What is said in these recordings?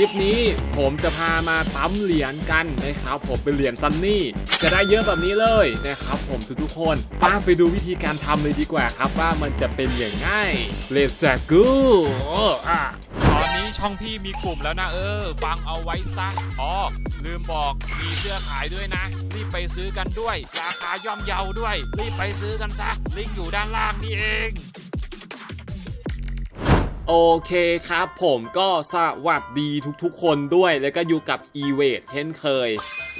ลิปนี้ผมจะพามาปั๊มเหรียญกันนะครับผมเป็นเหรียญซันนี่จะได้เยอะแบบนี้เลยนะครับผมทุกๆคนป้าไปดูวิธีการทำเลยดีกว่าครับว่ามันจะเป็นอย่างไง Let's go อะตอนนี้ช่องพี่มีกลุ่มแล้วนะเออฟังเอาไว้ซะอ๋อลืมบอกมีเสื้อขายด้วยนะ รีบไปซื้อกันด้วย ราคาย่อมเยาด้วย รีบไปซื้อกันซะลิงก์อยู่ด้านล่างนี่เอง โอเคครับผมก็สวัสดีทุกๆ คนด้วย แล้วก็อยู่กับ e w a t เช่นเคย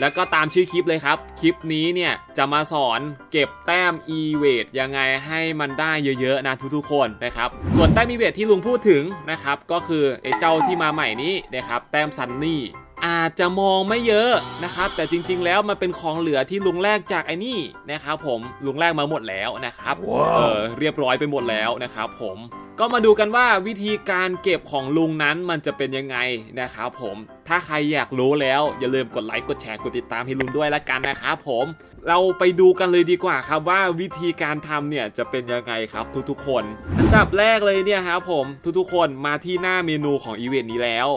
แล้วก็ตามชื่อคลิปเลยครับ คลิปนี้เนี่ยจะมาสอนเก็บแต้ม e w a t ยังไงให้มันได้เยอะๆนะทุกๆ คนนะครับ ส่วนแต้ม e w a t ที่ลุงพูดถึงนะครับ ก็คือไอ้เจ้าที่มาใหม่นี้นะครับ แต้มซันนี่ อาจจะมองไม่เยอะนะครับ แต่จริง ๆ แล้วมันเป็นของเหลือที่ลุงแลกจากไอ้นี่นะครับผมลุงแลกมาหมดแล้วนะครับเออเรียบร้อยไปหมดแล้วนะครับผมก็มาดูกันว่าวิธีการเก็บของลุงนั้นมันจะเป็นยังไงนะครับผมถ้าใครอยากรู้แล้วอย่าลืมกดไลค์กดแชร์กดติดตามให้ลุงด้วยละกันนะครับผมเราไปดูกันเลยดีกว่าครับว่าวิธีการทำเนี่ยจะเป็นยังไงครับทุกๆคน อันดับแรกเลยเนี่ยครับผมทุกๆคนมาที่หน้าเมนูของอีเวนต์นี้แล้ว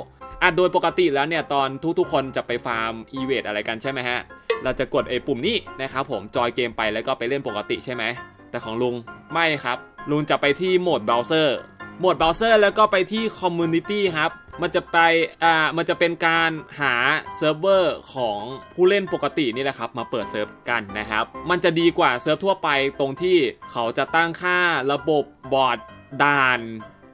อะโดยปกติแล้วเนี่ยตอนทุกๆคนจะไปฟาร์มอีเวนต์อะไรกันใช่ไหมฮะ เราจะกดไอ้ปุ่มนี้นะครับผมจอยเกมไปแล้วก็ไปเล่นปกติใช่ไหม แต่ของลุงไม่ครับ ลุงจะไปที่โหมดเบราว์เซอร์ โหมดเบราว์เซอร์แล้วก็ไปที่คอมมูนิตี้ครับ มันจะไปอ่ามันจะเป็นการหาเซิร์ฟเวอร์ของผู้เล่นปกตินี่แหละครับ มาเปิดเซิร์ฟกันนะครับ มันจะดีกว่าเซิร์ฟทั่วไปตรงที่เขาจะตั้งค่าระบบบอร์ดด่าน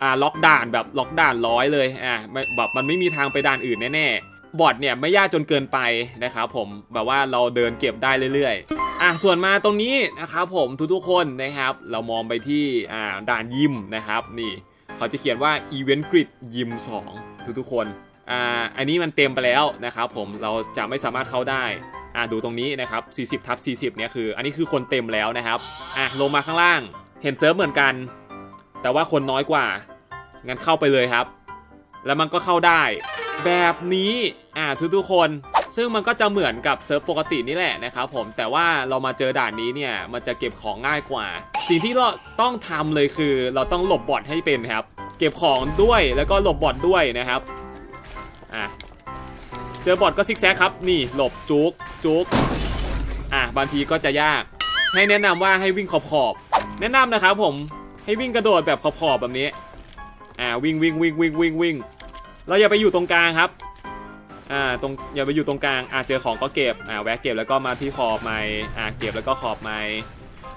อ่าล็อกด่านแบบล็อกด่านร้อยเลยอ่าแบบมันไม่มีทางไปด่านอื่นแน่ๆบอดเนี่ยไม่ยากจนเกินไปนะครับผมแบบว่าเราเดินเก็บได้เรื่อยๆอะส่วนมาตรงนี้นะครับผมทุกๆคนนะครับ เรามองไปที่อ่าด่านยิมนะครับนี่เขาจะเขียนว่า Event Grid ยิม2ทุกๆคนอ่าอันนี้มันเต็มไปแล้วนะครับผมเราจะไม่สามารถเข้าได้อ่าดูตรงนี้นะครับ 40ทับ40 เนี่ยคือ อันนี้คือคนเต็มแล้วนะครับอะลงมาข้างล่าง เห็นเซิร์ฟเหมือนกัน แต่ว่าคนน้อยกว่า งั้นเข้าไปเลยครับ แล้วมันก็เข้าได้ แบบนี้อ่าทุกๆคนซึ่งมันก็จะเหมือนกับเซิร์ฟปกตินี่แหละนะครับผมแต่ว่าเรามาเจอด่านนี้เนี่ยมันจะเก็บของง่ายกว่า สิ่งที่เราต้องทำเลยคือ เราต้องหลบบอทให้เป็นครับ เก็บของด้วยแล้วก็หลบบอทด้วยนะครับอะเจอบอทก็ซิกแซกครับ นี่หลบจุกจุกอะบางทีก็จะยาก ให้แนะนำว่าให้วิ่งขอบขอบ แนะนำนะครับผมให้วิ่งกระโดดแบบขอบขอบแบบนี้ อ่าวิ่งวิ่งวิ่งวิ่งวิ่งวิ่งเราอย่าไปอยู่ตรงกลางครับอ่าตรงอย่าไปอยู่ตรงกลางอ่าเจอของก็เก็บอ่าแวะเก็บแล้วก็มาที่ขอบไม้อ่าเก็บแล้วก็ขอบไม้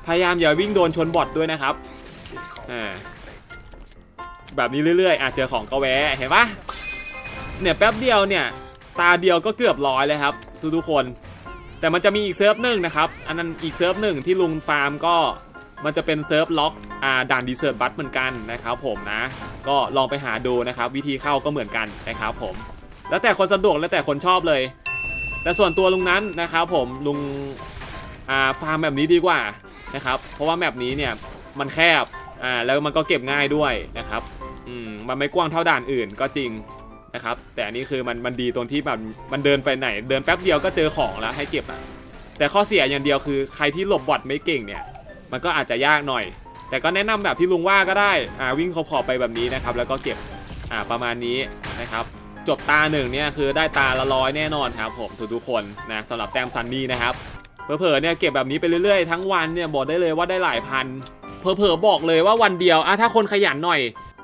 พยายามอย่าวิ่งโดนชนบอทด้วยนะครับอ่าแบบนี้เรื่อยๆอาจเจอของก็แวะเห็นปะเนี่ยแป๊บเดียวเนี่ยตาเดียวก็เกือบร้อยเลยครับทุกๆคน แต่มันจะมีอีกเซิร์ฟหนึ่งนะครับ อันนั้นอีกเซิร์ฟหนึ่งที่ลุงฟาร์มก็ มันจะเป็นเซิร์ฟล็อกอ่าด่านดีเซิร์ตบัตเหมือนกันนะครับผมนะ ก็ลองไปหาดูนะครับ วิธีเข้าก็เหมือนกันนะครับผม แล้วแต่คนสะดวกแล้วแต่คนชอบเลย แต่ส่วนตัวลุงนั้นนะครับผมลุงอ่าฟาร์มแบบนี้ดีกว่านะครับ เพราะว่าแบบนี้เนี่ยมันแคบอ่าแล้วมันก็เก็บง่ายด้วยนะครับอืมมันไม่กว้างเท่าด่านอื่นก็จริงนะครับ แต่อันนี้คือมันมันดีตรงที่แบบมันเดินไปไหน เดินแป๊บเดียวก็เจอของแล้วให้เก็บอะแต่ข้อเสียอย่างเดียวคือใครที่หลบบอทไม่เก่งเนี่ย มันก็อาจจะยากหน่อย แต่ก็แนะนำแบบที่ลุงว่าก็ได้อ่าวิ่งขอบๆไปแบบนี้นะครับ แล้วก็เก็บอ่าประมาณนี้นะครับจบตาหนึ่งเนี่ยคือได้ตาละร้อยแน่นอนครับผมทุกๆคนนะสำหรับแต้มซันนี่นะครับเผลอๆเนี่ยเก็บแบบนี้ไปเรื่อยๆทั้งวันเนี่ยบอกได้เลยว่าได้หลายพันเผลอๆบอกเลยว่าวันเดียวอะถ้าคนขยันหน่อย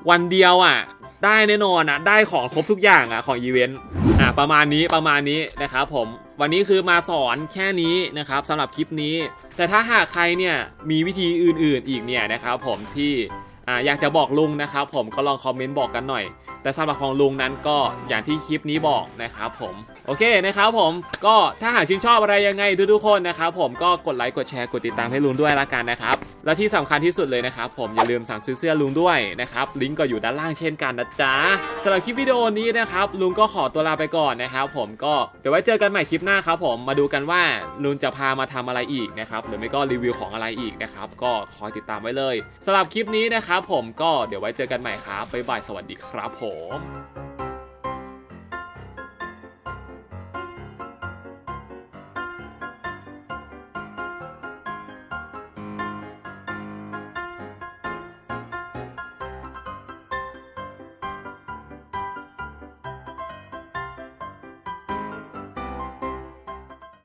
วันเดียวอะได้แน่นอนอะได้ของครบทุกอย่างอะของอีเวนต์ อะประมาณนี้ประมาณนี้นะครับผมวันนี้คือมาสอนแค่นี้นะครับสำหรับคลิปนี้ แต่ถ้าหากใครเนี่ยมีวิธีอื่นๆอีกเนี่ยนะครับผมที่ อ่าอยากจะบอกลุงนะครับ ผมก็ลองคอมเมนต์บอกกันหน่อย แต่สำหรับของลุงนั้นก็อย่างที่คลิปนี้บอกนะครับผมโอเคนะครับผมก็ถ้าหากชื่นชอบอะไรยังไงทุกๆคนนะครับผมก็กดไลค์กดแชร์กดติดตามให้ลุงด้วยละกันนะครับและที่สำคัญที่สุดเลยนะครับผมอย่าลืมสั่งซื้อเสื้อลุงด้วยนะครับลิงก์ก็อยู่ด้านล่างเช่นกันนะจ๊ะสำหรับคลิปวิดีโอนี้นะครับลุงก็ขอตัวลาไปก่อนนะครับผมก็เดี๋ยวไว้เจอกันใหม่คลิปหน้าครับผมมาดูกันว่าลุงจะพามาทำอะไรอีกนะครับหรือไม่ก็รีวิวของอะไรอีกนะครับก็คอยติดตามไว้เลยสำหรับคลิปนี้นะครับผมก็เดี๋ยวไว้เจอกันใหม่ครับบ๊ายบายสวัสดีครับผม